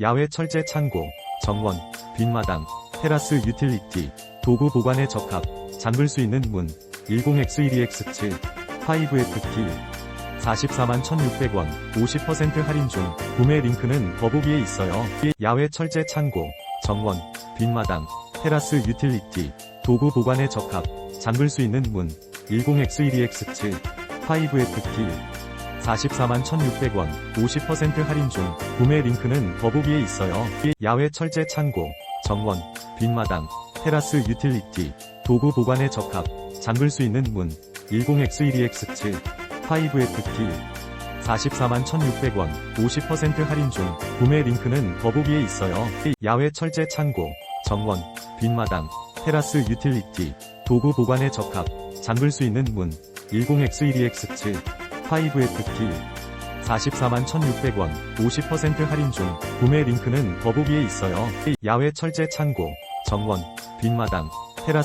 야외 철제 창고, 정원, 빈마당, 테라스 유틸리티, 도구 보관에 적합, 잠글 수 있는 문, 10X12X7, 5FT, 44만 1,600원, 50% 할인 중, 구매 링크는 더보기에 있어요. 야외 철제 창고, 정원, 빈마당, 테라스 유틸리티, 도구 보관에 적합, 잠글 수 있는 문, 10X12X7, 5FT, 44만 1,600원, 50% 할인 중, 구매 링크는 더보기에 있어요. 야외 철제 창고, 정원, 빈마당, 테라스 유틸리티, 도구 보관에 적합, 잠글 수 있는 문, 10X12X7, 5FT, 44만 1,600원, 50% 할인 중, 구매 링크는 더보기에 있어요. 야외 철제 창고, 정원, 빈마당, 테라스 유틸리티, 도구 보관에 적합, 잠글 수 있는 문, 10X12X7, 5FT, 44만 1,600원, 50% 할인 중, 구매 링크는 더보기에 있어요. 야외 철제 창고, 정원, 빈마당, 테라스